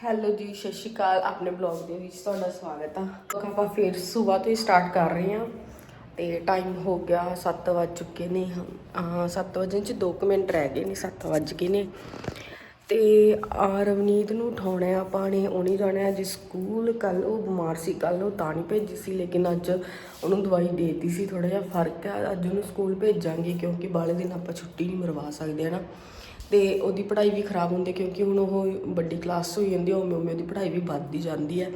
Hello ਜੀ, ਸਤਿ ਸ਼੍ਰੀ ਅਕਾਲ। ਆਪਣੇ ਬਲੌਗ ਦੇ ਵਿੱਚ ਤੁਹਾਡਾ ਸਵਾਗਤ ਆ। ਆਪਾਂ ਫਿਰ ਸਵੇਰ ਤੋਂ ਹੀ ਸਟਾਰਟ ਕਰ ਰਹੇ ਹਾਂ। ਤੇ ਟਾਈਮ ਹੋ ਗਿਆ 7 ਵੱਜ ਚੁੱਕੇ ਨੇ। ਹਾਂ 7 ਵਜੇ ਚ 2 ਮਿੰਟ ਰਹਿ ਗਏ ਨੇ 7 ਵੱਜ ਗਏ ਨੇ। ਤੇ ਰਵਨੀਤ ਨੂੰ ਉਠਾਉਣਾ ਹੈ ਆਪਾਂ ਨੇ। ਉਹਨੇ ਜਾਣਾ ਅੱਜ ਸਕੂਲ। ਕੱਲ ਉਹ ਬਿਮਾਰ ਸੀ, ਕੱਲ ਉਹ ਤਾਂ ਨਹੀਂ ਭੇਜੀ ਸੀ, ਲੇਕਿਨ ਅੱਜ ਉਹਨੂੰ ਦਵਾਈ ਦੇਤੀ ਸੀ। ਥੋੜਾ ਜਿਹਾ ਫ਼ਰਕ ਆ ਅੱਜ ਉਹਨੂੰ ਸਕੂਲ ਭੇਜਾਂਗੇ ਕਿਉਂਕਿ ਬਾਲੇ ਦਿਨ ਆਪਾਂ ਛੁੱਟੀ ਨਹੀਂ ਮਰਵਾ ਸਕਦੇ ਹਨਾ ਤੇ ਉਹਦੀ ਪੜ੍ਹਾਈ ਵੀ ਖਰਾਬ ਹੁੰਦੀ ਕਿਉਂਕਿ ਹੁਣ ਉਹ ਵੱਡੀ ਕਲਾਸ ਹੋਈ ਜਾਂਦੀ ਹੈ ਉਵੇਂ ਉਵੇਂ ਉਹਦੀ ਪੜ੍ਹਾਈ ਵੀ ਵੱਧਦੀ ਜਾਂਦੀ ਹੈ।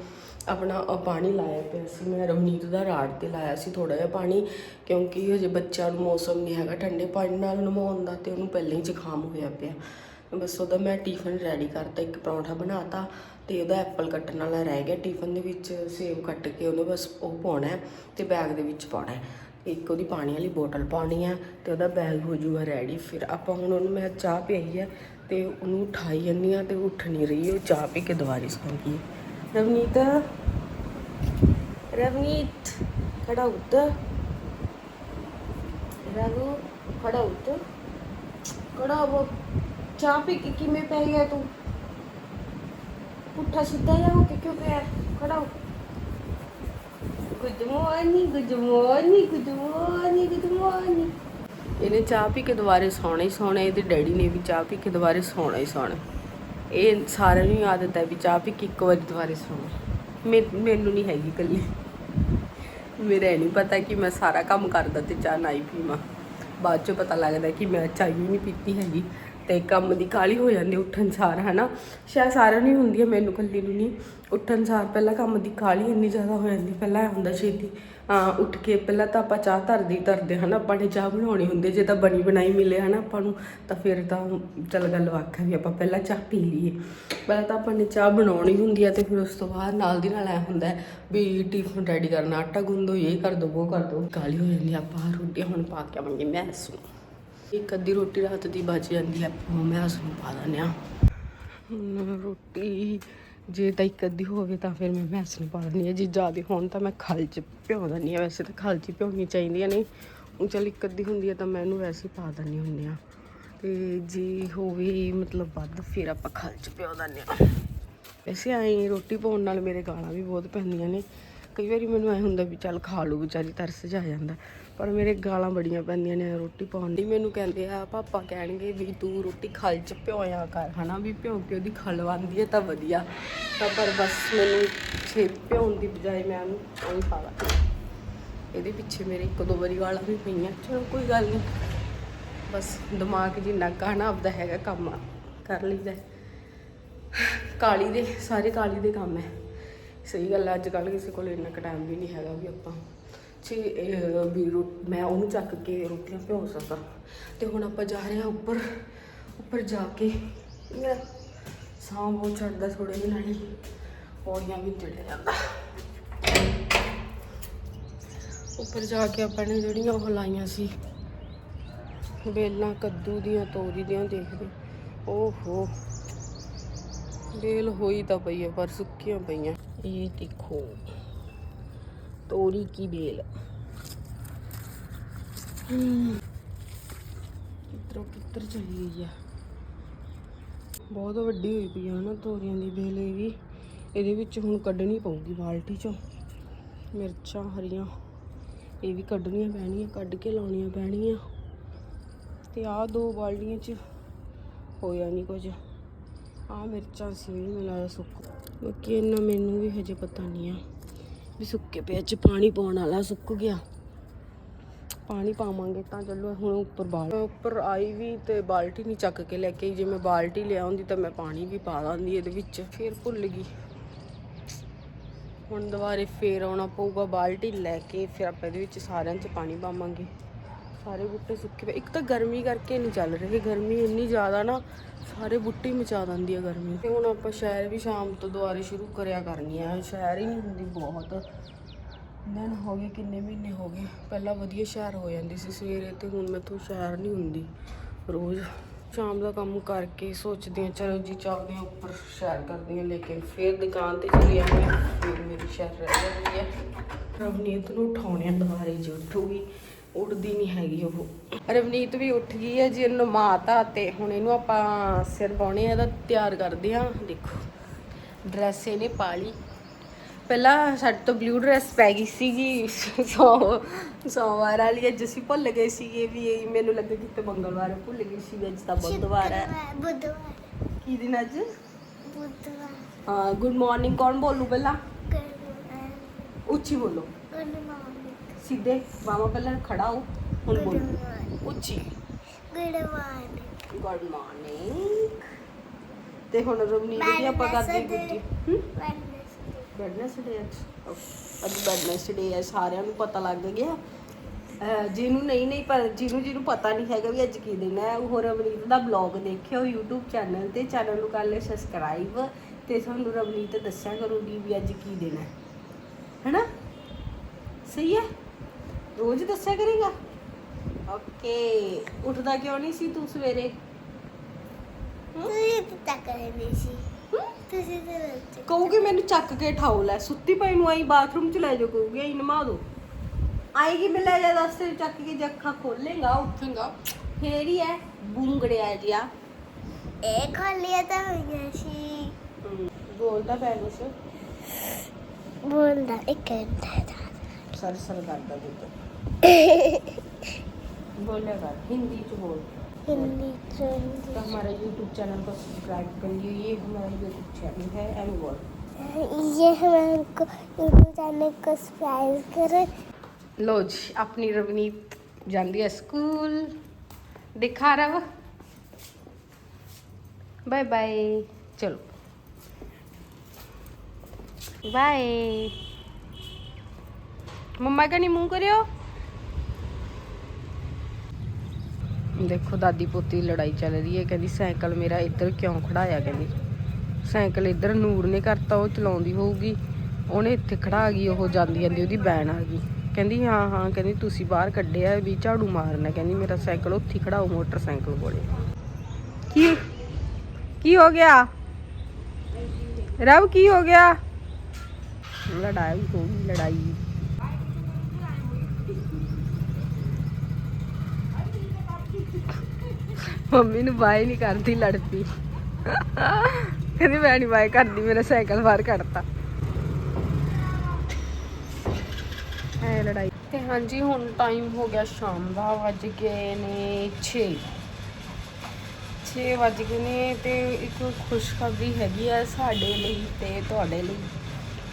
ਆਪਣਾ ਪਾਣੀ ਲਾਇਆ ਪਿਆ ਸੀ, ਮੈਂ ਰਵਨੀਤ ਦਾ ਰਾੜ ਤੇ ਲਾਇਆ ਸੀ ਥੋੜਾ ਜਿਹਾ ਪਾਣੀ ਕਿਉਂਕਿ ਹਜੇ ਬੱਚਿਆਂ ਨੂੰ ਮੌਸਮ ਨਹੀਂ ਹੈਗਾ ਠੰਡੇ ਪਾਣੀ ਨਾਲ ਨਮਾਉਣ ਦਾ ਤੇ ਉਹਨੂੰ ਪਹਿਲਾਂ ਹੀ ਜ਼ੁਕਾਮ ਹੋਇਆ ਪਿਆ। ਬਸ ਉਹਦਾ ਮੈਂ ਟਿਫਨ ਰੈਡੀ ਕਰਤਾ, ਇੱਕ ਪਰੌਂਠਾ ਬਣਾਤਾ ਤੇ ਉਹਦਾ ਐਪਲ ਕੱਟਣ ਵਾਲਾ ਰਹਿ ਗਿਆ। ਟਿਫਨ ਦੇ ਵਿੱਚ ਸੇਬ ਕੱਟ ਕੇ ਉਹਨੇ ਬਸ ਉਹ ਪਾਉਣਾ ਹੈ ਤੇ ਬੈਗ ਦੇ ਵਿੱਚ ਪਾਉਣਾ ਇੱਕ ਉਹਦੀ ਪਾਣੀ ਵਾਲੀ ਬੋਟਲ ਪਾਉਣੀ ਹੈ ਤੇ ਉਹਦਾ ਬੈਗ ਹੋ ਜੂਗਾ ਰੈਡੀ ਫਿਰ ਆਪਾਂ ਹੁਣ ਉਹਨੂੰ ਮੈਂ ਚਾਹ ਪਿਆਈ ਹੈ ਤੇ ਉਹਨੂੰ ਉਠਾਈ ਜਾਂਦੀ ਆ ਤੇ ਉਹ ਉੱਠ ਨਹੀਂ ਰਹੀ, ਉਹ ਚਾਹ ਪੀ ਕੇ ਦੁਬਾਰੇ ਸੌਂ ਗਈ ਰਵਨੀਤ ਰਵਨੀਤ, ਖੜਾ ਉੱਤ ਰਵੂ, ਖੜਾ ਉੱਤ ਖੜਾ ਹੋ। ਚਾਹ ਪੀ ਕੇ ਕਿਵੇਂ ਪੈ ਗਿਆ ਤੂੰ? ਪੁੱਠਾ ਸਿੱਧਾ ਜਾ ਹੋ ਕੇ ਕਿਉਂ ਪਿਆ? ਖੜਾ ਹੋ। Good morning good morning good morning good morning ਇਹਨੇ ਚਾਹ ਪੀ ਕੇ ਦੁਬਾਰੇ ਸੌਣਾ ਹੀ ਸੌਣਾ, ਇਹਦੇ ਡੈਡੀ ਨੇ ਵੀ ਚਾਹ ਪੀ ਕੇ ਦੁਬਾਰੇ ਸੌਣਾ ਹੀ ਸੌਣਾ। ਇਹ ਸਾਰਿਆਂ ਨੂੰ ਆਦਤ ਹੈ ਵੀ ਚਾਹ ਪੀ ਕੇ ਇੱਕ ਵਾਰੀ ਦੁਬਾਰੇ ਸੌਣਾ। ਮੈ- ਮੈਨੂੰ ਨਹੀਂ ਹੈਗੀ ਕੱਲੀ ਮੇਰਾ ਇਹ ਨਹੀਂ ਪਤਾ ਕਿ ਮੈਂ ਸਾਰਾ ਕੰਮ ਕਰਦਾ ਤੇ ਚਾਹ ਨਾ ਹੀ ਪੀਵਾਂ। ਬਾਅਦ ਚੋਂ ਪਤਾ ਲੱਗਦਾ ਕਿ ਮੈਂ ਚਾਹ ਹੀ ਨਹੀਂ ਪੀਤੀ ਹੈਗੀ। ਤੇ ਕੰਮ ਦੀ ਕਾਲੀ ਹੋ ਜਾਂਦੀ, ਉੱਠਣ ਸਾਰ, ਹਨਾ? ਸ਼ਾਇਦ ਸਾਰਿਆਂ ਨੂੰ ਹੀ ਹੁੰਦੀ ਹੈ, ਮੈਨੂੰ ਕੱਲੀ ਨੂੰ ਨਹੀਂ। ਉੱਠਣ ਸਾਰ ਪਹਿਲਾਂ ਕੰਮ ਦੀ ਕਾਲੀ ਇੰਨੀ ਜ਼ਿਆਦਾ ਹੋ ਜਾਂਦੀ, ਪਹਿਲਾਂ ਇਹ ਹੁੰਦਾ ਛੇਤੀ, ਅਹ ਉੱਠ ਕੇ ਪਹਿਲਾਂ ਤਾਂ ਆਪਾਂ ਚਾਹ ਧਰਦੇ ਹੀ ਧਰਦੇ, ਹਨਾ? ਆਪਾਂ ਨੇ ਚਾਹ ਬਣਾਉਣੀ ਹੁੰਦੀ ਜੇ ਤਾਂ ਬਣੀ ਬਣਾਈ ਮਿਲੇ, ਹਨਾ? ਆਪਾਂ ਨੂੰ ਤਾਂ ਫਿਰ ਤਾਂ ਚੱਲ ਗੱਲ ਵੱਖ ਵੀ ਆਪਾਂ ਪਹਿਲਾਂ ਚਾਹ ਪੀ ਲਈਏ। ਪਹਿਲਾਂ ਤਾਂ ਆਪਾਂ ਨੇ ਚਾਹ ਬਣਾਉਣੀ ਹੁੰਦੀ ਹੈ ਤੇ ਫਿਰ ਉਸ ਤੋਂ ਬਾਅਦ ਨਾਲ ਦੀ ਨਾਲ ਐ ਹੁੰਦਾ ਵੀ ਟਿਫਨ ਰੈਡੀ ਕਰਨਾ, ਆਟਾ ਗੁੰਦੋ ਇਹ ਕਰ ਦੋ, ਉਹ ਕਰ ਦੋ। ਕਾਲੀ ਹੋ ਜਾਂਦੀ ਆਪਾਂ ਰੋਟੀ ਹੁਣ ਪਾ ਕੇ ਆਵਾਂਗੇ, ਮੈਂ ਸੁਣ ਇੱਕ ਅੱਧੀ ਰੋਟੀ ਰਾਤ ਦੀ ਬਚ ਜਾਂਦੀ ਹੈ ਮੈਂ ਉਸ ਨੂੰ ਪਾ ਦਿੰਦੇ ਆ। ਹੁਣ ਰੋਟੀ, ਜੇ ਤਾਂ ਇੱਕ ਅੱਧੀ ਹੋਵੇ ਤਾਂ ਫਿਰ ਮੈਂ ਮੈਸ ਨੂੰ ਪਾ ਦਿੰਦੀ ਹਾਂ ਜੇ ਜ਼ਿਆਦਾ ਹੋਣ ਤਾਂ ਮੈਂ ਖਲ ਚ ਭਿਉਂ ਦਿੰਦੀ ਹਾਂ ਵੈਸੇ ਤਾਂ ਖਲ ਚ ਭਿਉਣੀ ਚਾਹੀਦੀਆਂ ਨੇ। ਉਹ ਚੱਲ ਇੱਕ ਅੱਧੀ ਹੁੰਦੀ ਹੈ ਤਾਂ ਮੈਂ ਇਹਨੂੰ ਵੈਸੇ ਪਾ ਦਿੰਦੀ ਹੁੰਦੀ ਆ। ਤੇ ਜੇ ਹੋਵੇ ਮਤਲਬ ਵੱਧ, ਫਿਰ ਆਪਾਂ ਖਲ ਚ ਭਿਉਂ ਦਿੰਦੇ ਆ। ਵੈਸੇ ਐਂ ਰੋਟੀ ਪਾਉਣ ਨਾਲ ਮੇਰੇ ਗਾਲਾਂ ਵੀ ਬਹੁਤ ਪੈਂਦੀਆਂ ਨੇ। ਕਈ ਵਾਰੀ ਮੈਨੂੰ ਐ ਹੁੰਦਾ ਵੀ ਚੱਲ ਖਾ ਲੂ ਵਿਚਾਰੀ ਤਰਸ ਜਾ ਜਾਂਦਾ। ਪਰ ਮੇਰੇ ਗਾਲਾਂ ਬੜੀਆਂ ਪੈਂਦੀਆਂ ਨੇ ਰੋਟੀ ਪਾਉਣ ਦੀ। ਮੈਨੂੰ ਕਹਿੰਦੇ ਆ, ਪਾਪਾ ਕਹਿਣਗੇ ਵੀ ਤੂੰ ਰੋਟੀ ਖਲ ਚ ਭਿਓਇਆ ਕਰ। ਹਨਾ, ਵੀ ਭਿਉਂ ਕੇ ਉਹਦੀ ਖਲ ਬਣਦੀ ਹੈ ਤਾਂ ਵਧੀਆ। ਤਾਂ ਪਰ ਬਸ ਮੈਨੂੰ ਛੇ ਭਿਉਣ ਦੀ ਬਜਾਏ ਮੈਂ ਉਹਨੂੰ ਉਹੀ ਪਾ ਲਾ ਇਹਦੇ ਪਿੱਛੇ ਮੇਰੇ ਇੱਕ ਦੋ ਵਾਰੀ ਗਾਲਾਂ ਵੀ ਪਈਆਂ। ਚਲੋ, ਕੋਈ ਗੱਲ ਨਹੀਂ ਬਸ ਦਿਮਾਗ ਜਿੰਨਾ ਕਹਣਾ ਆਪਦਾ ਹੈਗਾ ਕੰਮ ਕਰ ਲਈਦਾ ਹੈ। ਕਾਲੀ ਦੇ, ਸਾਰੇ ਕਾਲੀ ਦੇ ਕੰਮ ਹੈ ਸਹੀ ਗੱਲ ਹੈ ਅੱਜ ਕੱਲ ਕਿਸੇ ਕੋਲ ਇੰਨਾ ਕੁ ਟਾਈਮ ਵੀ ਨਹੀਂ ਹੈਗਾ ਵੀ ਆਪਾਂ ਛੇ ਵੀ ਰੋ- ਮੈਂ ਉਹਨੂੰ ਚੱਕ ਕੇ ਰੋਟੀਆਂ ਭਿਓ ਸਕਾਂ ਤੇ ਹੁਣ ਆਪਾਂ ਜਾ ਰਹੇ ਹਾਂ ਉੱਪਰ ਉੱਪਰ ਜਾ ਕੇ। ਮੇਰਾ ਸਾਹ ਬਹੁਤ ਚੜਦਾ ਥੋੜੇ ਜਿਹੇ ਨਾਲ ਪੌੜੀਆਂ ਵੀ ਚੜਿਆ ਜਾਂਦਾ। ਉੱਪਰ ਜਾ ਕੇ ਆਪਾਂ ਨੇ ਜਿਹੜੀਆਂ ਉਹ ਲਾਈਆਂ ਸੀ। ਬੇਲਾਂ ਕੱਦੂ ਦੀਆਂ, ਤੋਰੀ ਦੀਆਂ ਦੇਖਦੇ। ਓਹੋ। ਬੇਲ ਹੋਈ ਤਾਂ ਪਈ ਹੈ ਪਰ ਸੁੱਕੀਆਂ ਪਈਆਂ। ਇਹ ਦੇਖੋ। ਤੋਰੀ ਕੀ ਬੇਲ। ਹਮ, ਕਿੱਧਰੋਂ ਕਿੱਧਰ ਚਲੀ ਗਈ ਆ। ਬਹੁਤ ਵੱਡੀ ਹੋਈ ਪਈ ਆ ਨਾ ਤੋਰੀਆਂ ਦੀ ਬੇਲ ਇਹ ਵੀ। ਇਹਦੇ ਵਿੱਚ ਹੁਣ ਕੱਢਣੀ ਪਊਗੀ ਬਾਲਟੀ ਚੋਂ। ਮਿਰਚਾਂ ਹਰੀਆਂ। ਇਹ ਵੀ ਕੱਢਣੀਆਂ ਪੈਣੀਆਂ ਕੱਢ ਕੇ ਲਾਉਣੀਆਂ ਪੈਣੀਆਂ। ਤੇ ਆਹ ਦੋ ਬਾਲਟੀਆਂ 'ਚ ਹੋਇਆ ਨਹੀਂ ਕੁਝ। ਆਹ ਮਿਰਚਾਂ ਸੀ ਮੈਨੂੰ ਲੱਗਦਾ ਸੁੱਕ ਬਾਕੀ ਇਹਨਾਂ ਮੈਨੂੰ ਵੀ ਹਜੇ ਪਤਾ ਨਹੀਂ ਆ। ਵੀ ਸੁੱਕੇ ਪਿਆ ਚ ਪਾਣੀ ਪਾਉਣ ਵਾਲਾ ਸੁੱਕ ਗਿਆ। ਪਾਣੀ ਪਾਵਾਂਗੇ ਤਾਂ ਚਲੋ ਹੁਣ ਉੱਪਰ ਬਾਲ ਉੱਪਰ ਆਈ ਵੀ ਤੇ ਬਾਲਟੀ ਨਹੀਂ ਚੱਕ ਕੇ ਲੈ ਕੇ ਜੇ ਮੈਂ ਬਾਲਟੀ ਲਿਆਉਂਦੀ ਤਾਂ ਮੈਂ ਪਾਣੀ ਵੀ ਪਾ ਦਿੰਦੀ ਇਹਦੇ ਵਿੱਚ, ਫਿਰ ਭੁੱਲ ਗਈ। ਹੁਣ ਦੁਬਾਰੇ ਫੇਰ ਆਉਣਾ ਪਊਗਾ, ਬਾਲਟੀ ਲੈ ਕੇ ਫਿਰ ਆਪਾਂ ਇਹਦੇ ਵਿੱਚ ਸਾਰਿਆਂ 'ਚ ਪਾਣੀ ਪਾਵਾਂਗੇ। ਸਾਰੇ ਬੂਟੇ ਸੁੱਕੇ ਪਏ। ਇੱਕ ਤਾਂ ਗਰਮੀ ਕਰਕੇ ਨਹੀਂ ਚੱਲ ਰਹੇ। ਗਰਮੀ ਇੰਨੀ ਜ਼ਿਆਦਾ ਨਾ, ਸਾਰੇ ਬੂਟੇ ਹੀ ਮਚਾ ਦਿੰਦੀ ਆ ਗਰਮੀ। ਤੇ ਹੁਣ ਆਪਾਂ ਸ਼ਹਿਰ ਵੀ ਸ਼ਾਮ ਤੋਂ ਦੁਬਾਰੇ ਸ਼ੁਰੂ ਕਰਿਆ ਕਰਨੀ ਆ। ਸ਼ਹਿਰ ਹੀ ਨਹੀਂ ਹੁੰਦੀ ਬਹੁਤ। ਦਿਨ ਹੋ ਗਏ, ਕਿੰਨੇ ਮਹੀਨੇ ਹੋ ਗਏ। ਪਹਿਲਾਂ ਵਧੀਆ ਸ਼ਹਿਰ ਹੋ ਜਾਂਦੀ ਸੀ ਸਵੇਰੇ ਤੇ ਹੁਣ ਮੈਥੋਂ ਸ਼ਹਿਰ ਨਹੀਂ ਹੁੰਦੀ। ਰੋਜ਼ ਸ਼ਾਮ ਦਾ ਕੰਮ ਕਰਕੇ ਸੋਚਦੇ ਆ, ਚਲੋ ਜੀ ਚੱਲਦੇ ਆ ਉੱਪਰ ਸ਼ਹਿਰ ਕਰਦੇ ਆ ਲੇਕਿਨ ਫਿਰ ਦੁਕਾਨ ਤੇ ਚਲੀ ਜਾਂਦੇ ਆ, ਫਿਰ ਮੇਰੀ ਸ਼ਹਿਰ ਰਹਿ ਜਾਂਦੀ ਹੈ ਰਵਨੀਤ ਨੂੰ ਉਠਾਉਣੇ ਆ ਦੁਬਾਰੇ, ਜੇ ਉੱਠਦੀ ਨਹੀਂ ਹੈਗੀ ਉਹ। ਰਵਨੀਤ ਵੀ ਉੱਠ ਗਈ ਹੈ ਜੀ ਇਹਨੂੰ ਮਾਤਾ ਤੇ ਹੁਣ ਇਹਨੂੰ ਆਪਾਂ ਸਿਰ ਪਾਉਣੇ ਆ ਇਹਦਾ ਤਿਆਰ ਕਰਦੇ ਆ ਦੇਖੋ ਡਰੈਸ ਇਹਨੇ ਪਾ ਲਈ। ਪਹਿਲਾਂ ਸਾਡੇ ਤੋਂ ਬਲੂ ਡਰੈਸ ਪੈ ਗਈ ਸੀਗੀ ਸੋ ਸੋਮਵਾਰ ਵਾਲੀ ਅੱਜ ਅਸੀਂ ਭੁੱਲ ਗਏ ਸੀਗੇ ਵੀ ਇਹ ਮੈਨੂੰ ਲੱਗਾ ਕਿ ਤੇ ਮੰਗਲਵਾਰ ਭੁੱਲ ਗਈ ਸੀ ਅੱਜ ਤਾਂ ਬੁੱਧਵਾਰ ਹੈ। ਬੁੱਧਵਾਰ। ਕੀ ਦਿਨ ਅੱਜ? ਬੁੱਧਵਾਰ। ਹਾਂ ਗੁੱਡ ਮਾਰਨਿੰਗ ਕੌਣ ਬੋਲੂ ਪਹਿਲਾਂ? ਗੁੱਡ ਉੱਚੀ ਬੋਲੋ। ਮਾਰਨਿੰਗ ਸਿੱਧੇ ਬਾਵਾ ਪਹਿਲਾਂ ਖੜਾ ਹੋ ਹੁਣ ਬੋਲੋ। ਉੱਚੀ ਗੁੱਡ ਮਾਰਨਿੰਗ ਗੁੱਡ ਮਾਰਨਿੰਗ ਤੇ ਹੁਣ ਰਵਨੀਤ ਦੀ ਆਪਾਂ ਕਰਦੇ ਗੁੱਡੀ ਵੈਡਨਸਡੇ ਅੱਜ ਵੈਡਨਸਡੇ ਹੈ ਸਾਰਿਆਂ ਨੂੰ ਪਤਾ ਲੱਗ ਗਿਆ। ਜਿਹਨੂੰ ਨਹੀਂ ਨਹੀਂ ਪਰ ਜਿਹਨੂੰ ਜਿਹਨੂੰ ਪਤਾ ਨਹੀਂ ਹੈਗਾ ਵੀ ਅੱਜ ਕੀ ਦਿਨ ਹੈ ਉਹ ਰਵਨੀਤ ਦਾ ਬਲੌਗ ਦੇਖਿਓ YouTube ਚੈਨਲ ਤੇ ਚੈਨਲ ਨੂੰ ਕਰ ਲਿਓ ਸਬਸਕ੍ਰਾਈਬ ਤੇ ਤੁਹਾਨੂੰ ਰਵਨੀਤ ਦੱਸਿਆ ਕਰੂਗੀ ਵੀ ਅੱਜ ਕੀ ਦਿਨ ਹੈ। ਹੈਨਾ? ਸਹੀ ਹੈ? ਰੋਜ਼ ਦੱਸਿਆ ਕਰੇਗਾ? ਓਕੇ ਉੱਠਦਾ ਕਿਉਂ ਨਹੀਂ ਸੀ ਤੂੰ ਸਵੇਰੇ? ਤੁਸੀਂ ਤਾਂ ਕਰਦੇ ਸੀ। ਤੁਸੀਂ ਤਾਂ ਬੱਚੇ ਕਹੂਗੀ ਮੈਨੂੰ ਚੱਕ ਕੇ ਠਾਓ ਲੈ ਸੁੱਤੀ ਪਈ ਨੂੰ ਆਈ ਬਾਥਰੂਮ ਚ ਲੈ ਜਾ ਕਹੂਗੀ ਆਈ ਨਮਾ ਦੋ। ਆਏਗੀ ਮੈਂ ਲੈ ਜਾ ਦੱਸ ਤੇ ਚੱਕ ਕੇ ਜੇ ਅੱਖਾਂ ਖੋਲੇਗਾ ਉੱਠੇਗਾ। ਫੇਰ ਹੀ ਹੈ ਬੂੰਗੜਿਆ ਜਿਆ। ਇਹ ਖੋਲਿਆ ਤਾਂ ਹੋਈਆਂ ਸੀ। ਬੋਲਦਾ ਪੈ ਕੁਛ। ਬੋਲਦਾ ਇੱਕ ਘੰਟਾ सरसर करता दुद्ध तो। बोलेगा हिंदी च बोल। हिंदी तो, तो हमारा यूट्यूब चैनल को सब्सक्राइब कर लियो ये हमारा यूट्यूब चैनल है एंड वर्ल्ड ये हमारे यूट्यूब चैनल को सब्सक्राइब करो। लो जी अपनी रवनीत जाती है स्कूल। दिखा रहा रव बाय बाय चलो। बाय ਮੰਮਾ ਕਨੀ ਮੂੰਹ ਕਰਿਓ। ਦੇਖੋ ਦਾਦੀ ਪੋਤੀ ਲੜਾਈ ਚੱਲ ਰਹੀ ਹੈ, ਕਹਿੰਦੀ ਸਾਈਕਲ ਮੇਰਾ ਇੱਧਰ ਕਿਉਂ ਖੜਾਇਆ, ਕਹਿੰਦੀ। ਸਾਈਕਲ ਇੱਧਰ ਨੂਰ ਨੇ ਕਰਤਾ, ਉਹ ਚਲਾਉਂਦੀ ਹੋਊਗੀ। ਉਹਨੇ ਇੱਥੇ ਖੜਾ ਗਈ, ਉਹ ਜਾਂਦੀ ਜਾਂਦੀ ਉਹਦੀ ਬੈਨ ਆ ਗਈ। ਕਹਿੰਦੀ, ਹਾਂ ਹਾਂ, ਕਹਿੰਦੀ ਤੁਸੀਂ ਬਾਹਰ ਕੱਢਿਆ, ਵੀ ਝਾੜੂ ਮਾਰਨਾ, ਕਹਿੰਦੀ ਮੇਰਾ ਸਾਈਕਲ ਉੱਥੇ ਹੀ ਖੜਾਓ ਮੋਟਰਸਾਈਕਲ ਕੋਲੇ। ਕੀ ਕੀ ਹੋ ਗਿਆ? ਰਬ ਕੀ ਹੋ ਗਿਆ? ਲੜਾਈ ਹੋ ਗਈ, ਲੜਾਈ। ਮੰਮੀ ਨੂੰ ਬਾਏ ਨਹੀਂ ਕਰਦੀ, ਲੜਦੀ। ਕਹਿੰਦੀ ਮੈਂ ਨਹੀਂ ਬਾਏ ਕਰਦੀ, ਮੇਰਾ ਸਾਈਕਲ ਬਾਹਰ ਕੱਢਤਾ। ਐ ਲੜਾਈ। ਤੇ ਹਾਂਜੀ, ਹੁਣ ਟਾਈਮ ਹੋ ਗਿਆ ਸ਼ਾਮ ਦਾ, ਵੱਜ ਗਏ ਨੇ 6 6 ਵੱਜ ਗਏ ਨੇ ਤੇ ਇੱਕ ਖੁਸ਼ਖਬਰੀ ਹੈਗੀ ਆ ਸਾਡੇ ਲਈ ਤੇ ਤੁਹਾਡੇ ਲਈ।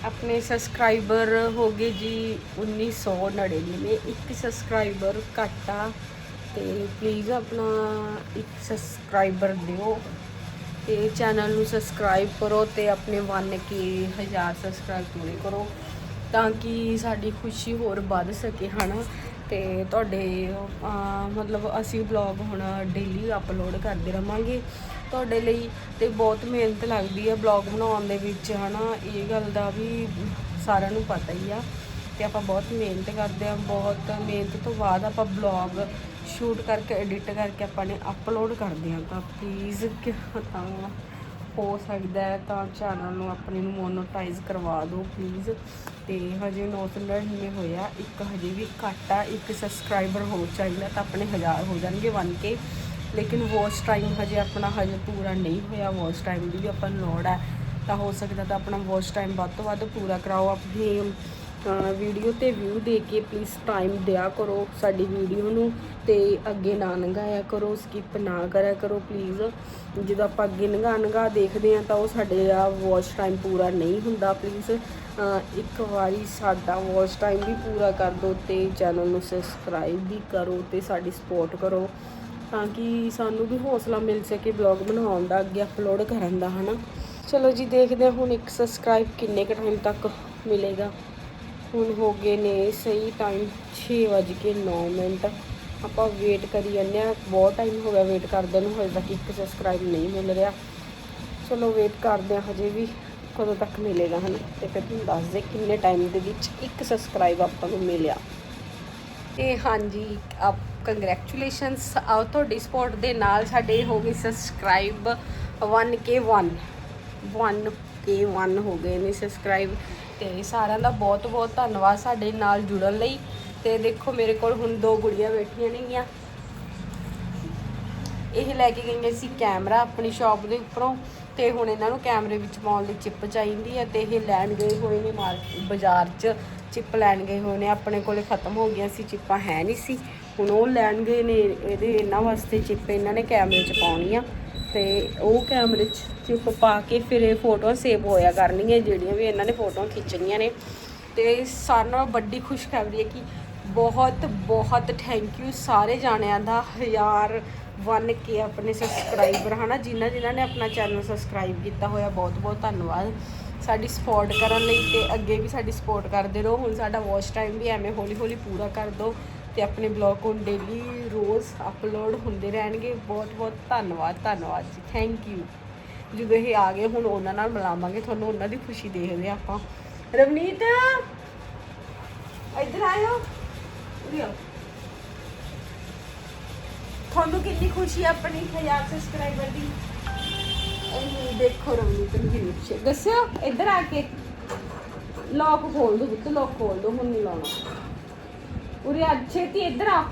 ਆਪਣੇ ਸਬਸਕ੍ਰਾਈਬਰ ਹੋ ਗਏ ਜੀ 1999 ਇੱਕ ਸਬਸਕ੍ਰਾਈਬਰ ਘੱਟ ਤੇ ਪਲੀਜ਼ ਆਪਣਾ ਇੱਕ ਸਬਸਕ੍ਰਾਈਬਰ ਦਿਓ ਤੇ ਚੈਨਲ ਨੂੰ ਸਬਸਕ੍ਰਾਈਬ ਕਰੋ ਤੇ ਆਪਣੇ 1k ਹਜ਼ਾਰ ਸਬਸਕ੍ਰਾਈਬ ਪੂਰੇ ਕਰੋ ਤਾਂ ਕਿ ਸਾਡੀ ਖੁਸ਼ੀ ਹੋਰ ਵੱਧ ਸਕੇ, ਹਨਾ? ਤੇ ਤੁਹਾਡੇ ਮਤਲਬ ਅਸੀਂ ਵਲੌਗ ਹੁਣ ਡੇਲੀ ਅਪਲੋਡ ਕਰਦੇ ਰਵਾਂਗੇ ਤੁਹਾਡੇ ਲਈ ਤੇ ਬਹੁਤ ਮਿਹਨਤ ਲੱਗਦੀ ਹੈ ਵਲੌਗ ਬਣਾਉਣ ਦੇ ਵਿੱਚ, ਹਨਾ? ਇਹ ਗੱਲ ਦਾ ਵੀ ਸਾਰਿਆਂ ਨੂੰ ਪਤਾ ਹੀ ਆ ਤੇ ਆਪਾਂ ਬਹੁਤ ਮਿਹਨਤ ਕਰਦੇ ਆ, ਬਹੁਤ ਮਿਹਨਤ ਤੋਂ ਬਾਅਦ ਆਪਾਂ ਵਲੌਗ ਸ਼ੂਟ ਕਰਕੇ ਐਡਿਟ ਕਰਕੇ ਆਪਾਂ ਨੇ ਅਪਲੋਡ ਕਰਦੇ ਹਾਂ ਤਾਂ ਪਲੀਜ਼ ਤਾਂ ਹੋ ਸਕਦਾ ਹੈ ਤਾਂ ਚੈਨਲ ਨੂੰ ਆਪਣੇ ਨੂੰ ਮੋਨੋਟਾਈਜ਼ ਕਰਵਾ ਦਿਓ ਪਲੀਜ਼ ਤੇ ਹਜੇ 999 ਹੋਇਆ, ਇੱਕ ਹਜੇ ਵੀ ਘੱਟ ਆ, ਇੱਕ ਸਬਸਕ੍ਰਾਈਬਰ ਹੋ ਚਾਹੀਦਾ ਤਾਂ ਆਪਣੇ 1000 ਹੋ ਜਾਣਗੇ 1k ਲੇਕਿਨ ਵਾਚ ਟਾਈਮ ਹਜੇ ਆਪਣਾ ਹਜੇ ਪੂਰਾ ਨਹੀਂ ਹੋਇਆ ਵਾਚ ਟਾਈਮ ਦੀ ਵੀ ਆਪਾਂ ਨੂੰ ਲੋੜ ਹੈ। ਤਾਂ ਹੋ ਸਕਦਾ ਤਾਂ ਆਪਣਾ ਵਾਚ ਟਾਈਮ ਵੱਧ ਤੋਂ ਵੱਧ ਪੂਰਾ ਕਰਾਓ, ਆਪਣੀ ਵੀਡੀਓ ਤੇ ਵਿਊ ਦੇ ਕੇ ਪਲੀਜ਼ ਟਾਈਮ ਦਿਆ ਕਰੋ ਸਾਡੀ ਵੀਡੀਓ ਨੂੰ ਤੇ ਅੱਗੇ ਨਾ ਲੰਘਾਇਆ ਕਰੋ ਸਕਿਪ ਨਾ ਕਰਿਆ ਕਰੋ ਪਲੀਜ਼ ਜਦੋਂ ਆਪਾਂ ਅੱਗੇ ਲੰਘਾ ਲੰਘਾ ਦੇਖਦੇ ਆ ਤਾਂ ਉਹ ਸਾਡੇ ਆ ਵਾਚ ਟਾਈਮ ਪੂਰਾ ਨਹੀਂ ਹੁੰਦਾ ਪਲੀਜ਼ ਇੱਕ ਵਾਰੀ ਸਾਡਾ ਵਾਚ ਟਾਈਮ ਵੀ ਪੂਰਾ ਕਰ ਦਿਓ ਤੇ ਚੈਨਲ ਨੂੰ ਸਬਸਕ੍ਰਾਈਬ ਵੀ ਕਰੋ ਤੇ ਸਾਡੀ ਸਪੋਰਟ ਕਰੋ। ਤਾਂ ਕਿ ਸਾਨੂੰ ਵੀ ਹੌਸਲਾ ਮਿਲ ਸਕੇ ਬਲੌਗ ਬਣਾਉਣ ਦਾ, ਅੱਗੇ ਅਪਲੋਡ ਕਰਨ ਦਾ, ਹਨਾ। ਚਲੋ ਜੀ, ਦੇਖਦੇ ਹਾਂ ਹੁਣ ਇੱਕ ਸਬਸਕ੍ਰਾਈਬ ਕਿੰਨੇ ਕੁ ਟਾਈਮ ਤੱਕ ਮਿਲੇਗਾ। ਹੁਣ ਹੋ ਗਏ ਨੇ ਸਹੀ ਟਾਈਮ 6:09 ਮਿੰਟ। ਆਪਾਂ ਵੇਟ ਕਰੀ ਜਾਂਦੇ ਆ ਬਹੁਤ ਟਾਈਮ ਹੋ ਗਿਆ ਵੇਟ ਕਰਦੇ ਨੂੰ, ਹਜੇ ਤੱਕ ਇੱਕ ਸਬਸਕ੍ਰਾਈਬ ਨਹੀਂ ਮਿਲ ਰਿਹਾ। ਚਲੋ ਵੇਟ ਕਰਦੇ ਆ ਹਜੇ ਵੀ, ਕਦੋਂ ਤੱਕ ਮਿਲੇਗਾ ਹਨ? ਤੇ ਫਿਰ ਤੁਹਾਨੂੰ ਦੱਸ ਦੇ ਕਿੰਨੇ ਟਾਈਮ ਦੇ ਵਿੱਚ ਇੱਕ ਸਬਸਕ੍ਰਾਈਬ ਆਪਾਂ ਨੂੰ ਮਿਲਿਆ। ਤੇ ਹਾਂਜੀ, ਆਪ ਕੰਗ੍ਰੈਚੁਲੇਸ਼ਨਸ ਆਓ ਤੁਹਾਡੀ ਸਪੋਰਟ ਦੇ ਨਾਲ ਸਾਡੇ ਹੋ ਗਏ ਸਬਸਕ੍ਰਾਈਬ 1k1 1k1 ਹੋ ਗਏ ਨੇ ਸਬਸਕ੍ਰਾਈਬ ਤੇ ਸਾਰਿਆਂ ਦਾ ਬਹੁਤ ਬਹੁਤ ਧੰਨਵਾਦ ਸਾਡੇ ਨਾਲ ਜੁੜਨ ਲਈ। ਤੇ ਦੇਖੋ ਮੇਰੇ ਕੋਲ ਹੁਣ ਦੋ ਗੁੜੀਆਂ ਬੈਠੀਆਂ ਨੇਗੀਆਂ। ਇਹ ਲੈ ਕੇ ਗਈਆਂ ਸੀ ਕੈਮਰਾ ਆਪਣੀ ਸ਼ਾਪ ਦੇ ਉੱਪਰੋਂ। ਤੇ ਹੁਣ ਇਹਨਾਂ ਨੂੰ ਕੈਮਰੇ ਵਿੱਚ ਪਾਉਣ ਲਈ ਚਿੱਪ ਚਾਹੀਦੀ ਹੈ ਤੇ ਇਹ ਲੈਣ ਗਏ ਹੋਏ ਨੇ ਮਾਰਕੀਟ ਬਾਜ਼ਾਰ 'ਚ। ਚਿੱਪ ਲੈਣ ਗਏ ਹੋਏ ਨੇ। ਆਪਣੇ ਕੋਲੇ ਖਤਮ ਹੋ ਗਈਆਂ ਸੀ, ਚਿੱਪਾਂ ਹੈ ਨਹੀਂ ਸੀ। ਹੁਣ ਉਹ ਲੈਣ ਗਏ ਨੇ। ਇਹਦੇ ਇਹਨਾਂ ਵਾਸਤੇ ਚਿੱਪ ਇਹਨਾਂ ਨੇ ਕੈਮਰੇ 'ਚ ਪਾਉਣੀ ਆ ਤੇ ਉਹ ਕੈਮਰੇ 'ਚ ਚਿੱਪ ਪਾ ਕੇ ਫਿਰ ਇਹ ਫੋਟੋਆਂ ਸੇਵ ਹੋਇਆ ਕਰਨਗੀਆਂ, ਜਿਹੜੀਆਂ ਵੀ ਇਹਨਾਂ ਨੇ ਫੋਟੋਆਂ ਖਿੱਚਣੀਆਂ ਨੇ। ਤੇ ਸਾਰਿਆਂ ਨਾਲੋਂ ਵੱਡੀ ਖੁਸ਼ਖਬਰੀ ਹੈ ਕਿ ਬਹੁਤ ਬਹੁਤ ਥੈਂਕ ਯੂ ਸਾਰੇ ਜਾਣਿਆਂ ਦਾ, ਹਜ਼ਾਰ ਵਨ ਕੇ ਆਪਣੇ ਸਬਸਕ੍ਰਾਈਬਰ ਹਨਾ? ਜਿਨ੍ਹਾਂ ਜਿਨ੍ਹਾਂ ਨੇ ਆਪਣਾ ਚੈਨਲ ਸਬਸਕ੍ਰਾਈਬ ਕੀਤਾ ਹੋਇਆ, ਬਹੁਤ ਬਹੁਤ ਧੰਨਵਾਦ। ਸਾਡੀ ਸਪੋਰਟ ਕਰਨ ਲਈ ਤੇ ਅੱਗੇ ਵੀ ਸਾਡੀ ਸਪੋਰਟ ਕਰਦੇ ਰਹੋ। ਹੁਣ ਸਾਡਾ ਵਾਚ ਟਾਈਮ ਵੀ ਐਵੇਂ ਹੌਲੀ ਹੌਲੀ ਪੂਰਾ ਕਰ ਦਿਓ। ਤੇ ਆਪਣੇ ਬਲੌਗ ਹੁਣ ਡੇਲੀ ਰੋਜ਼ ਅਪਲੋਡ ਹੁੰਦੇ ਰਹਿਣਗੇ। ਬਹੁਤ ਬਹੁਤ ਧੰਨਵਾਦ ਧੰਨਵਾਦ ਜੀ। ਥੈਂਕ ਯੂ ਜਦੋਂ ਇਹ ਆ ਗਏ, ਹੁਣ ਉਹਨਾਂ ਨਾਲ ਮਿਲਾਵਾਂਗੇ। ਤੁਹਾਨੂੰ ਉਹਨਾਂ ਦੀ ਖੁਸ਼ੀ ਦੇਖਦੇ ਹਾਂ ਆਪਾਂ। ਰਵਨੀਤ, ਇੱਧਰ ਆਇਓ। ਉਰੇ ਤੁਹਾਨੂੰ ਕਿੰਨੀ ਖੁਸ਼ੀ ਆਪਣੀ 1000 ਸਬਸਕ੍ਰਾਈਬਰ ਦੀ? ਇਹ ਦੇਖੋ ਰਵਨੀਤ ਨੂੰ ਕਿੰਨੀ ਖੁਸ਼ੀ ਦੱਸਿਓ, ਇੱਧਰ ਆ ਕੇ। ਲੌਕ ਖੋਲ ਦੋ ਬੁੱਤ ਲੌਕ ਖੋਲ ਦੋ, ਹੁਣ ਨਹੀਂ ਲਾਉਣਾ। ਉਰੇ ਆ, ਛੇਤੀ ਇੱਧਰ ਆ।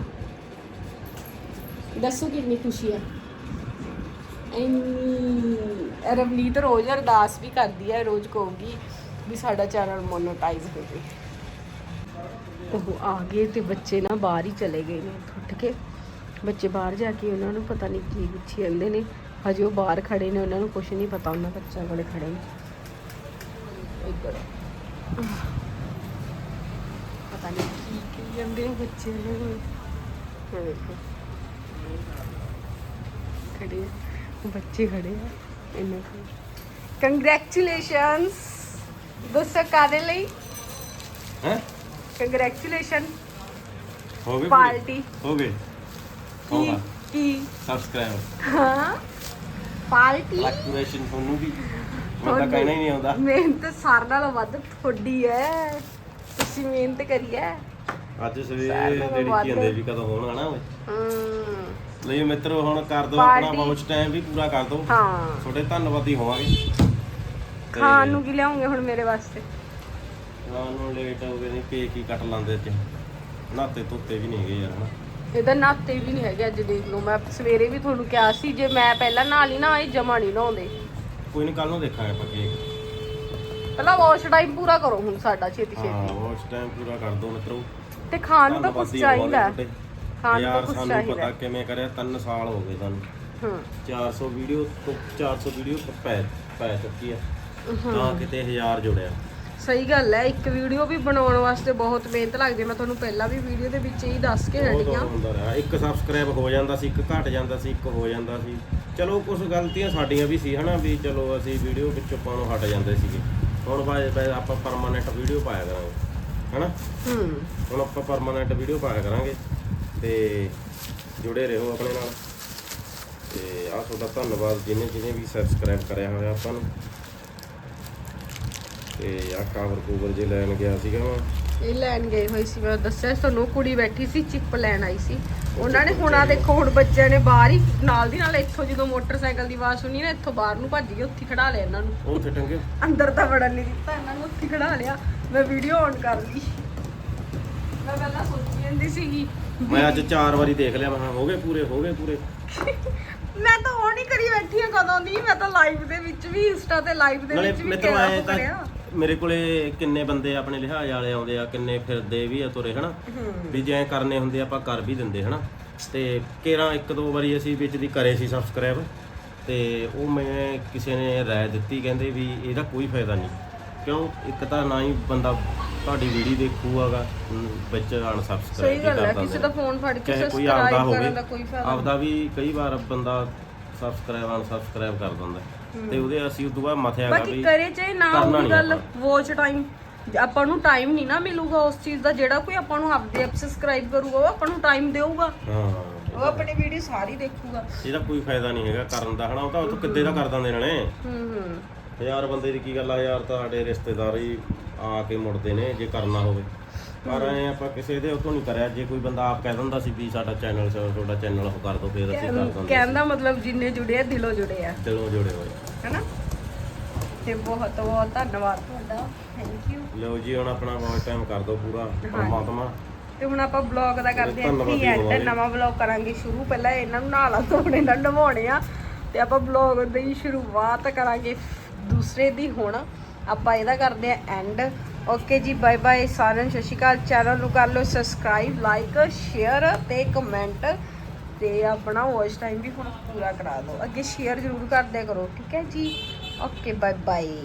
ਦੱਸੋ ਕਿੰਨੀ ਖੁਸ਼ੀ ਹੈ ਇੰਨੀ ਰਵਨੀਤ ਰੋਜ਼ ਅਰਦਾਸ ਵੀ ਕਰਦੀ ਹੈ ਰੋਜ਼ ਕਹੂਗੀ ਵੀ ਸਾਡਾ ਚੈਨਲ ਮੋਨੇਟਾਈਜ਼ ਹੋ ਜੇ। ਉਹ ਆ ਗਏ ਤੇ ਬੱਚੇ ਨਾ ਬਾਹਰ ਹੀ ਚਲੇ ਗਏ ਨੇ ਉੱਠ ਕੇ। ਬੱਚੇ ਬਾਹਰ ਜਾ ਕੇ ਉਹਨਾਂ ਨੂੰ ਪਤਾ ਨਹੀਂ ਕੀ ਪੁੱਛੀ ਜਾਂਦੇ ਨੇ। ਹਜੇ ਉਹ ਬਾਹਰ ਖੜੇ ਨੇ, ਉਹਨਾਂ ਨੂੰ ਕੁਝ ਨਹੀਂ ਪਤਾ, ਉਹਨਾਂ ਬੱਚਿਆਂ ਕੋਲੇ ਖੜੇ ਨੇ। ਇੱਧਰ ਪਤਾ ਨਹੀਂ ਕੀ ਜਾਂਦੇ ਨੇ ਬੱਚੇ ਨੇ ਇਹ ਦੇਖੋ ਖੜੇ ਆ, ਬੱਚੇ ਖੜੇ ਆ। ਇਹਨਾਂ ਕੋਲ ਕੰਗ੍ਰੈਚੁਲੇਸ਼ਨਸ ਦੋਸਤੋ ਕਾਦੇ ਲਈ? ਹੈ? ਕੰਗ੍ਰੈਚੁਲੇਸ਼ਨ ਹੋ ਗਏ ਪਾਰਟੀ। ਹੋ ਗਏ? ਕੀ ਹੋਗਾ ਕੀ? ਸਬਸਕ੍ਰਾਈਬ ਹਾਂ? ਪਾਰਟੀ? ਲੈਕਚਰੇਸ਼ਨ ਤੁਹਾਨੂੰ ਵੀ। ਮੈਂ ਤਾਂ ਕਹਿਣਾ ਹੀ ਨਹੀਂ ਆਉਂਦਾ। ਮਿਹਨਤ ਸਾਰ ਨਾਲੋਂ ਵੱਧ ਤੁਹਾਡੀ ਹੈ। ਤੁਸੀਂ ਮਿਹਨਤ ਕਰੀ ਹੈ। ਅੱਜ ਸਵੇਰੇ ਜਿਹੜੀ। ਕੀ ਹੁੰਦੇ ਵੀ ਕਦੋਂ ਹੋਣ ਹਨਾ ਓਏ? ਹਮ, ਲਈ ਮਿੱਤਰੋ ਹੁਣ ਕਰ ਦਿਓ ਆਪਣਾ। ਵਾਚ ਟਾਈਮ ਵੀ ਪੂਰਾ ਕਰ ਦਿਓ ਹਾਂ। ਤੁਹਾਡੇ ਧੰਨਵਾਦੀ ਹੋਵਾਂਗੇ। ਤੇ ਖਾਣ ਨੂੰ ਕੀ ਲਿਆਉਂਗੇ ਹੁਣ ਮੇਰੇ ਵਾਸਤੇ? ਖਾਣ ਨੂੰ ਲੇਟ ਹੋ ਗਏ ਨਹੀਂ ਕੇਕ ਹੀ ਕੱਟ ਲਾਂਦੇ ਅੱਜ। ਨਾਤੇ ਤੁੱਤੇ ਵੀ ਨਹੀਂ ਗਏ ਯਾਰ ਹਨਾ। ਇਹਦਾ ਨਾਤੇ ਵੀ ਨਹੀਂ ਹੈਗੇ ਅੱਜ ਦੇਖ ਲਓ। ਮੈਂ ਸਵੇਰੇ ਵੀ ਤੁਹਾਨੂੰ ਕਿਹਾ ਸੀ ਜੇ ਮੈਂ ਪਹਿਲਾਂ ਨਾਲ ਹੀ ਨਾ ਆਈ ਜਮਾ ਨਹੀਂ ਲਾਉਂਦੇ। ਕੋਈ ਨਹੀਂ ਕੱਲ ਨੂੰ ਦੇਖਾਂਗੇ ਆਪਾਂ ਕੇਕ ਪਹਿਲਾਂ ਵਾਸ਼ ਟਾਈਮ ਪੂਰਾ ਕਰੋ ਹੁਣ ਸਾਡਾ ਛੇਤੀ ਹਾਂ ਛੇਤੀ ਵਾਚ ਟਾਈਮ ਪੂਰਾ ਕਰ ਦਿਓ ਮਿੱਤਰੋ। ਤੇ ਖਾਣ ਨੂੰ ਤਾਂ ਕੁਝ ਚਾਹੀਦਾ। ਖਾਣ ਨੂੰ ਤਾਂ ਯਾਰ ਕੁਝ ਸਾਨੂੰ ਪਤਾ ਕਿਵੇਂ ਕਰਿਆ 3 ਸਾਲ ਹੋ ਗਏ ਸਾਨੂੰ। ਹਾਂ। 400 ਵੀਡੀਓ ਤੋਂ 400 ਵੀਡੀਓ ਪੈ ਪੈ ਚੁੱਕੀ ਆ। ਤਾਂ ਕਿਤੇ 1000 ਜੁੜਿਆ। ਸਹੀ ਗੱਲ ਹੈ ਇੱਕ ਵੀਡੀਓ ਵੀ ਬਣਾਉਣ ਵਾਸਤੇ ਬਹੁਤ ਮਿਹਨਤ ਲੱਗਦੀ ਹੈ। ਮੈਂ ਤੁਹਾਨੂੰ ਪਹਿਲਾਂ ਵੀ ਵੀਡੀਓ ਦੇ ਵਿੱਚ ਹੀ ਦੱਸ ਕੇ ਬਹੁਤ ਹਟੀ ਹਾਂ। ਹੁੰਦਾ ਰਿਹਾ। ਇੱਕ ਸਬਸਕ੍ਰਾਈਬ ਹੋ ਜਾਂਦਾ ਸੀ ਇੱਕ ਘਟ ਜਾਂਦਾ ਸੀ ਇੱਕ ਹੋ ਜਾਂਦਾ ਸੀ। ਚਲੋ ਕੁਝ ਗਲਤੀਆਂ ਸਾਡੀਆਂ ਵੀ ਸੀ ਹਨਾ ਵੀ ਚਲੋ ਅਸੀਂ ਵੀਡੀਓ ਵਿੱਚੋਂ ਪਾਉਣੋਂ ਹਟ ਜਾਂਦੇ ਸੀਗੇ। ਹੁਣ ਬਾਅਦ ਆਪਾਂ ਪਰਮਾਨੈਂਟ ਵੀਡੀਓ ਪਾਇਆ ਕਰਾਂਗੇ। ਹਨਾ? ਹੂੰ। ਹੁਣ ਆਪਾਂ ਪਰਮਾਨੈਂਟ ਵੀਡੀਓ ਪਾਇਆ ਕਰਾਂਗੇ ਤੇ ਜੁੜੇ ਰਹੋ ਆਪਣੇ ਨਾਲ। ਤੇ ਆਹ ਤੁਹਾਡਾ ਧੰਨਵਾਦ ਜਿਹਨੇ ਜਿਹਨੇ ਵੀ ਸਬਸਕ੍ਰਾਈਬ ਕਰਿਆ ਹੋਇਆ ਆਪਾਂ ਨੂੰ। ਤੇ ਆਹ ਕਾਵਰ ਕੂਵਰ ਜੇ ਲੈਣ ਗਿਆ ਸੀਗਾ ਮੈਂ। ਇਹ ਲੈਣ ਗਏ ਹੋਏ ਸੀ ਮੈਂ ਦੱਸਿਆ ਸੀ ਤੁਹਾਨੂੰ ਕੁੜੀ ਬੈਠੀ ਸੀ ਚਿੱਪ ਲੈਣ ਆਈ ਸੀ। ਉਹਨਾਂ ਨੇ ਹੁਣ ਆ ਦੇਖੋ ਹੁਣ ਬੱਚਿਆਂ ਨੇ ਬਾਹਰ ਹੀ ਨਾਲ ਦੀ ਨਾਲ ਇੱਥੋਂ ਜਦੋਂ ਮੋਟਰਸਾਈਕਲ ਦੀ ਆਵਾਜ਼ ਸੁਣੀ ਨਾ ਇੱਥੋਂ ਬਾਹਰ ਨੂੰ ਭੱਜ ਗਏ ਉੱਥੇ ਖੜਾ ਲਿਆ ਇਹਨਾਂ ਨੂੰ। ਉੱਥੇ ਟੰਗੇ। ਅੰਦਰ ਤਾਂ ਵੜਨ ਨਹੀਂ ਦਿੱਤਾ ਇਹਨਾਂ ਨੂੰ ਉੱਥੇ ਖੜਾ ਲਿਆ। ਮੈਂ ਵੀਡੀਓ ਔਨ ਕਰ ਲਈ। ਮੈਂ ਪਹਿਲਾਂ ਸੋਚੀ ਜਾਂਦੀ ਸੀਗੀ। ਮੈਂ ਅੱਜ ਚਾਰ ਵਾਰੀ ਦੇਖ ਲਿਆ ਮੈਂ ਕਿਹਾ ਹੋ ਗਏ ਪੂਰੇ ਹੋ ਗਏ ਪੂਰੇ। ਮੈਂ ਤਾਂ ਉਹ ਨਹੀਂ ਕਰੀ ਬੈਠੀ ਆ ਕਦੋਂ ਦੀ ਮੈਂ ਤਾਂ ਲਾਈਵ ਦੇ ਵਿੱਚ ਵੀ ਇੰਸਟਾ ਤੇ ਲਾਈਵ ਦੇ ਨਾਲੇ ਵਿੱਚ ਵੀ ਮਿੱਤਰ ਆਏ ਤਾਂ ਕਰਿਆ। ਮੇਰੇ ਕੋਲੇ ਕਿੰਨੇ ਬੰਦੇ ਆਪਣੇ ਲਿਹਾਜ਼ ਵਾਲੇ ਆਉਂਦੇ ਆ ਕਿੰਨੇ ਫਿਰਦੇ ਵੀ ਆ ਤੁਰੇ ਹਨਾ? ਵੀ ਜੇ ਐਂ ਕਰਨੇ ਹੁੰਦੇ ਆਪਾਂ ਕਰ ਵੀ ਦਿੰਦੇ ਹਨਾ? ਤੇ ਕੇਰਾਂ ਇੱਕ ਦੋ ਵਾਰੀ ਅਸੀਂ ਵਿੱਚ ਦੀ ਕਰੇ ਸੀ ਸਬਸਕ੍ਰਾਈਬ ਤੇ ਉਹ ਮੈਂ ਕਿਸੇ ਨੇ ਰਾਏ ਦਿੱਤੀ ਕਹਿੰਦੇ ਵੀ ਇਹਦਾ ਕੋਈ ਫਾਇਦਾ ਨਹੀਂ। ਕਿਉਂ? ਇੱਕ ਤਾਂ ਨਾ ਹੀ ਬੰਦਾ ਤੁਹਾਡੀ ਵੀਡੀਓ ਦੇਖੂਗਾ ਵਿੱਚ ਅਨਸਬਸਕ੍ਰਾਈਬ ਸਹੀ ਗੱਲ ਹੈ ਕਿਸੇ ਦਾ ਫੋਨ ਫੜ ਕੇ ਚਾਹੇ ਕੋਈ ਆਪਦਾ ਸਬਸਕ੍ਰਾਈਬ ਹੋਵੇ ਕਰਨ ਦਾ ਕੋਈ ਫਾਇਦਾ ਆਪਦਾ ਵੀ ਕਈ ਵਾਰ ਬੰਦਾ ਸਬਸਕ੍ਰਾਈਬ ਅਨਸਬਸਕ੍ਰਾਈਬ ਕਰ ਦਿੰਦਾ। ਤੇ ਉਹਦੇ ਅਸੀਂ ਉਦੋਂ ਬਾਅਦ ਮਥਿਆ ਗਾ ਬਾਕੀ ਵੀ ਕਰੇ ਚਾਹੇ ਨਾ ਕਰਨਾ ਉਹ ਨਹੀਂ ਗੱਲ। ਵਾਚ ਟਾਈਮ ਆਪਾਂ ਨੂੰ ਟਾਈਮ ਨਹੀਂ ਨਾ ਮਿਲੂਗਾ ਉਸ ਚੀਜ਼ ਦਾ ਜਿਹੜਾ ਕੋਈ ਆਪਾਂ ਨੂੰ ਆਪਦੇ ਆਪ ਸਬਸਕ੍ਰਾਈਬ ਕਰੂਗਾ ਉਹ ਆਪਾਂ ਨੂੰ ਟਾਈਮ ਦੇਊਗਾ। ਹਾਂ। ਉਹ ਆਪਣੀ ਵੀਡੀਓ ਸਾਰੀ ਦੇਖੂਗਾ। ਇਹਦਾ ਕੋਈ ਫਾਇਦਾ ਨਹੀਂ ਹੈਗਾ ਕਰਨ ਦਾ ਹਨਾ ਉਹ ਤਾਂ ਉਹ ਤੋਂ ਕਿੱਦੇ ਦਾ ਕਰ ਦਿੰਦੇ ਨੇ ਹੂੰ ਹੂੰ ਹਜ਼ਾਰ ਬੰਦੇ ਦੀ ਕੀ ਗੱਲ ਆ ਯਾਰ ਤਾਂ ਸਾਡੇ ਰਿਸ਼ਤੇਦਾਰ ਹੀ ਆ ਕੇ ਮੁੜਦੇ ਨੇ ਜੇ ਕਰਨਾ ਹੋਵੇ। ਪਰ ਐ ਆਪਾਂ ਕਿਸੇ ਦੇ ਉਤੋਂ ਨਹੀਂ ਕਰਿਆ ਜੇ ਕੋਈ ਬੰਦਾ ਆਪ ਕਹਿ ਦਿੰਦਾ ਸੀ ਵੀ ਸਾਡਾ ਚੈਨਲ ਤੁਹਾਡਾ ਚੈਨਲ ਉਹ ਕਰ ਦਿਓ ਫਿਰ ਅਸੀਂ ਕਰ ਦਿੰਦੇ ਕਹਿੰਦਾ ਮਤਲਬ ਜਿੰਨੇ ਜੁੜੇ ਆ ਦਿਲੋਂ ਜੁੜੇ ਆ। ਦਿਲੋਂ ਜੁੜੇ ਹੋਏ ਹੈਨਾ? ਤੇ ਬਹੁਤ ਬਹੁਤ ਧੰਨਵਾਦ ਤੁਹਾਡਾ। ਥੈਂਕ ਯੂ ਲਓ ਜੀ ਹੁਣ ਆਪਣਾ ਵਾਚ ਟਾਈਮ ਕਰ ਦਿਓ ਪੂਰਾ ਪਰਮਾਤਮਾ। ਤੇ ਹੁਣ ਆਪਾਂ ਬਲੌਗ ਦਾ ਕਰਦੇ ਹਾਂ ਧੰਨਵਾਦੀ ਐਂਡ ਹੋਵਾਂਗੇ। ਨਵਾਂ ਬਲੌਗ ਕਰਾਂਗੇ ਸ਼ੁਰੂ। ਪਹਿਲਾਂ ਇਹਨਾਂ ਨੂੰ ਨਹਾਲਾ ਧੋਣੇ ਨਾਲ ਨਵਾਉਣੇ ਆ। ਤੇ ਆਪਾਂ ਬਲੌਗ ਦੀ ਸ਼ੁਰੂਆਤ ਕਰਾਂਗੇ ਦੂਸਰੇ ਦੀ ਹੁਣ ਆਪਾਂ ਇਹਦਾ ਕਰਦੇ ਆ ਐਂਡ ਓਕੇ ਜੀ ਬਾਏ ਬਾਏ ਸਾਰਿਆਂ ਨੂੰ, ਸਤਿ ਸ਼੍ਰੀ ਅਕਾਲ। ਚੈਨਲ ਨੂੰ ਕਰ ਲਓ ਸਬਸਕ੍ਰਾਈਬ ਲਾਈਕ ਸ਼ੇਅਰ ਤੇ ਕਮੈਂਟ ਤੇ ਆਪਣਾ ਵਾਚ ਟਾਈਮ ਵੀ ਹੁਣ ਪੂਰਾ ਕਰਾ ਦਿਓ ਅੱਗੇ ਸ਼ੇਅਰ ਜ਼ਰੂਰ ਕਰਦਿਆ ਕਰੋ, ਠੀਕ ਹੈ ਜੀ? Okay bye bye